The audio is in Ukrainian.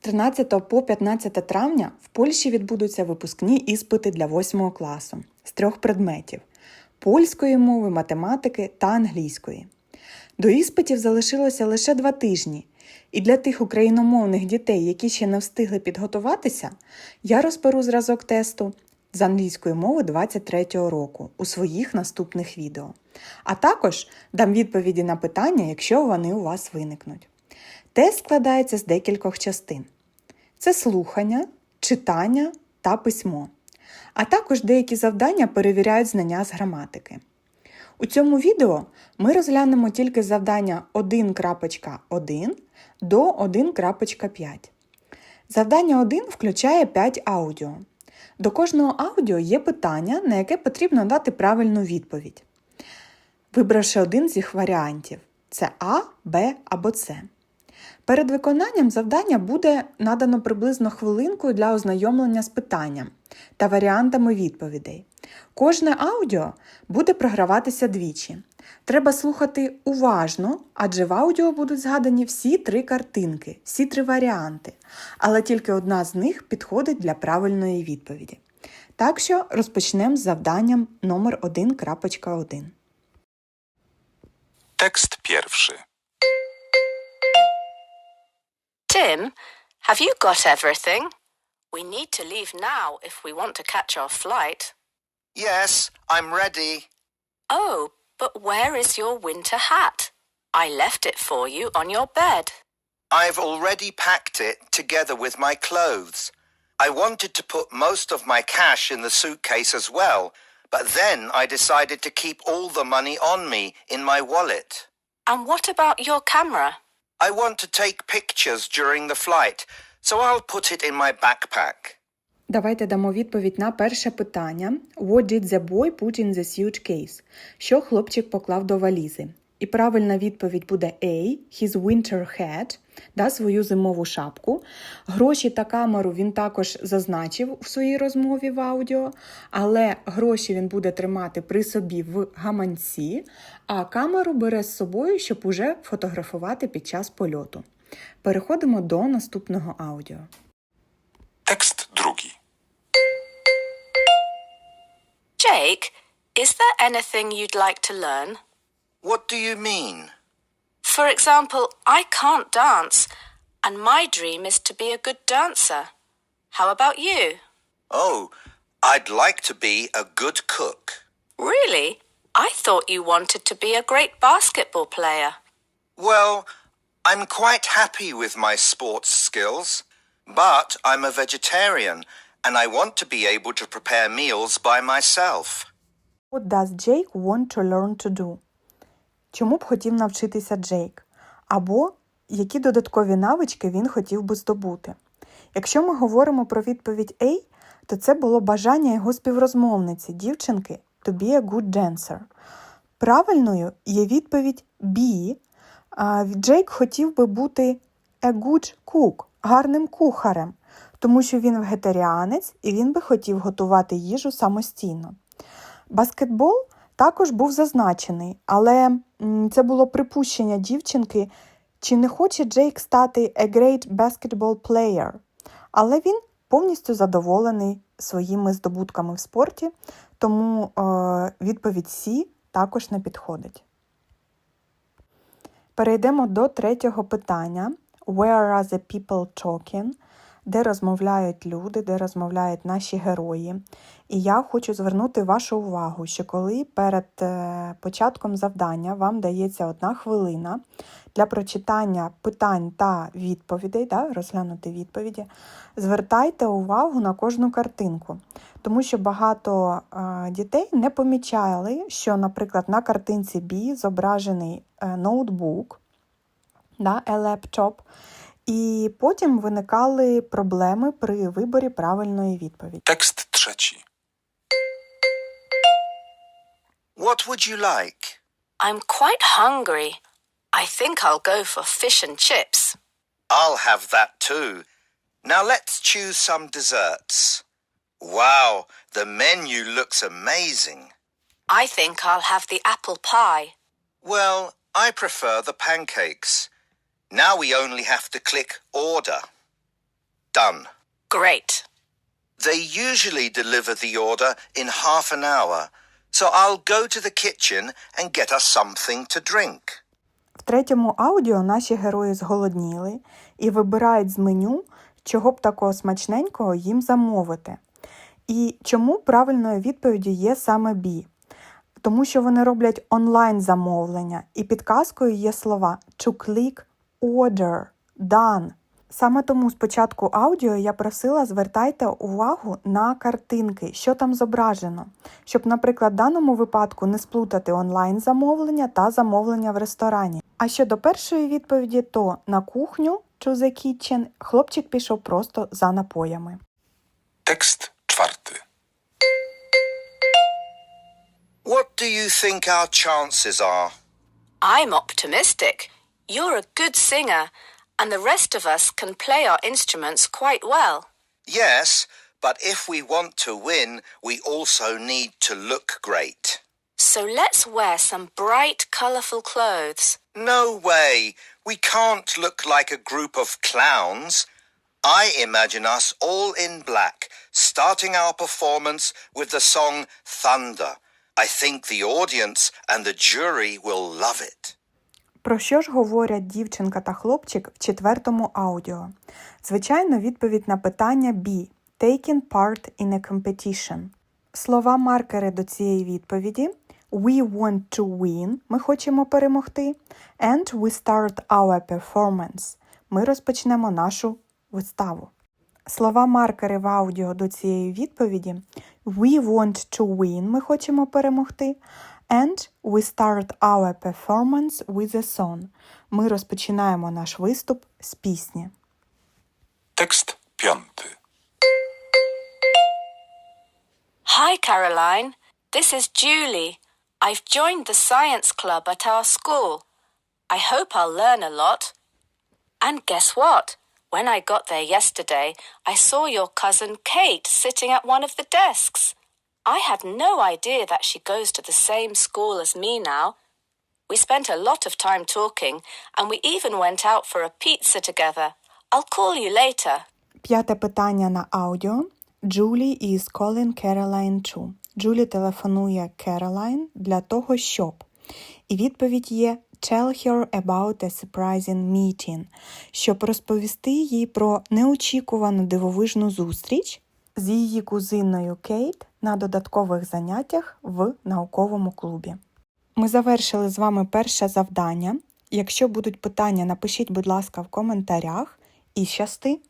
13 по 15 травня в Польщі відбудуться випускні іспити для 8 класу з трьох предметів польської мови, математики та англійської. До іспитів залишилося лише два тижні, і для тих україномовних дітей, які ще не встигли підготуватися, я розберу зразок тесту з англійської мови 23-го року у своїх наступних відео. А також дам відповіді на питання, якщо вони у вас виникнуть. Тест складається з декількох частин: це слухання, читання та письмо. А також деякі завдання перевіряють знання з граматики. У цьому відео ми розглянемо тільки завдання 1.1 до 1.5. Завдання 1 включає 5 аудіо. До кожного аудіо є питання, на яке потрібно дати правильну відповідь. Вибравши один з їх варіантів це А, Б або С. Перед виконанням завдання буде надано приблизно хвилинку для ознайомлення з питанням та варіантами відповідей. Кожне аудіо буде програватися двічі. Треба слухати уважно, адже в аудіо будуть згадані всі три картинки, всі три варіанти, але тільки одна з них підходить для правильної відповіді. Так що розпочнемо з завданням номер 1.1. Tekst pierwszy. Tim, have you got everything? We need to leave now if we want to catch our flight. Yes, I'm ready. Oh, but where is your winter hat? I left it for you on your bed. I've already packed it together with my clothes. I wanted to put most of my cash in the suitcase as well, but then I decided to keep all the money on me in my wallet. And what about your camera? I want to take pictures during the flight, so I'll put it in my backpack. Давайте дамо відповідь на перше питання. What did the boy put in the suitcase? Що хлопчик поклав до валізи? І правильна відповідь буде A. His winter hat, да, свою зимову шапку. Гроші та камеру він також зазначив в своїй розмові в аудіо, але гроші він буде тримати при собі в гаманці, а камеру бере з собою, щоб уже фотографувати під час польоту. Переходимо до наступного аудіо. Tekst drugi. Jake, is there anything you'd like to learn? What do you mean? For example, I can't dance, and my dream is to be a good dancer. How about you? Oh, I'd like to be a good cook. Really? I thought you wanted to be a great basketball player. Well, I'm quite happy with my sports skills, but I'm a vegetarian and I want to be able to prepare meals by myself. What does Jake want to learn to do? Чому б хотів навчитися Джейк? Або які додаткові навички він хотів би здобути? Якщо ми говоримо про відповідь A, то це було бажання його співрозмовниці, дівчинки, to be a good dancer. Правильною є відповідь B. Джейк хотів би бути a good cook, гарним кухарем, тому що він вегетаріанець і він би хотів готувати їжу самостійно. Баскетбол також був зазначений, але це було припущення дівчинки, чи не хоче Джейк стати a great basketball player. Але він повністю задоволений своїми здобутками в спорті, тому е, відповідь C також не підходить. Перейдемо до третього питання. Where are the people talking? Де розмовляють люди, де розмовляють наші герої. І я хочу звернути вашу увагу, що коли перед е, початком завдання вам дається одна хвилина для прочитання питань та відповідей, да, розглянути відповіді, звертайте увагу на кожну картинку, тому що багато е, дітей не помічали, що, наприклад, на картинці B зображений е, ноутбук, да, a laptop, і потім виникали проблеми при виборі правильної відповіді. Tekst trzeci. What would you like? I'm quite hungry. I think I'll go for fish and chips. I'll have that too. Now let's choose some desserts. Wow, the menu looks amazing. I think I'll have the apple pie. Well, I prefer the pancakes. Now we only have to click order. Done. Great. They usually deliver the order in half an hour, so I'll go to the kitchen and get us something to drink. В третьому аудіо наші герої зголодніли і вибирають з меню, чого б такого смачненького їм замовити. І чому правильною відповіддю є саме бі? Тому що вони роблять онлайн замовлення, і підказкою є слова to click, order, done. Саме тому спочатку аудіо я просила звертайте увагу на картинки, що там зображено, щоб, наприклад, в даному випадку не сплутати онлайн замовлення та замовлення в ресторані. А щодо першої відповіді, то на кухню to the kitchen хлопчик пішов просто за напоями. Tekst czwarty. What do you think our chances are? I'm optimistic. You're a good singer, and the rest of us can play our instruments quite well. Yes, but if we want to win, we also need to look great. So let's wear some bright, colourful clothes. No way. We can't look like a group of clowns. I imagine us all in black, starting our performance with the song Thunder. I think the audience and the jury will love it. Про що ж говорять дівчинка та хлопчик в четвертому аудіо? Звичайно, відповідь на питання B. Taking part in a competition. Слова маркери до цієї відповіді We want to win. Ми хочемо перемогти. And we start our performance. Ми розпочнемо нашу виставу. Слова маркери в аудіо до цієї відповіді We want to win. Ми хочемо перемогти. And we start our performance with a song. Ми розпочинаємо наш виступ з пісні. Tekst piąty. Hi, Caroline. This is Julie. I've joined the science club at our school. I hope I'll learn a lot. And guess what? When I got there yesterday, I saw your cousin Kate sitting at one of the desks. I had no idea that she goes to the same school as me now. We spent a lot of time talking, and we even went out for a pizza together. I'll call you later. П'яте питання на аудіо. Julie is calling Caroline to. Джулі телефонує Керолайн для того, щоб. І відповідь є Tell her about a surprising meeting, щоб розповісти їй про неочікувану дивовижну зустріч з її кузиною Кейт на додаткових заняттях в науковому клубі. Ми завершили з вами перше завдання. Якщо будуть питання, напишіть, будь ласка, в коментарях і щасти!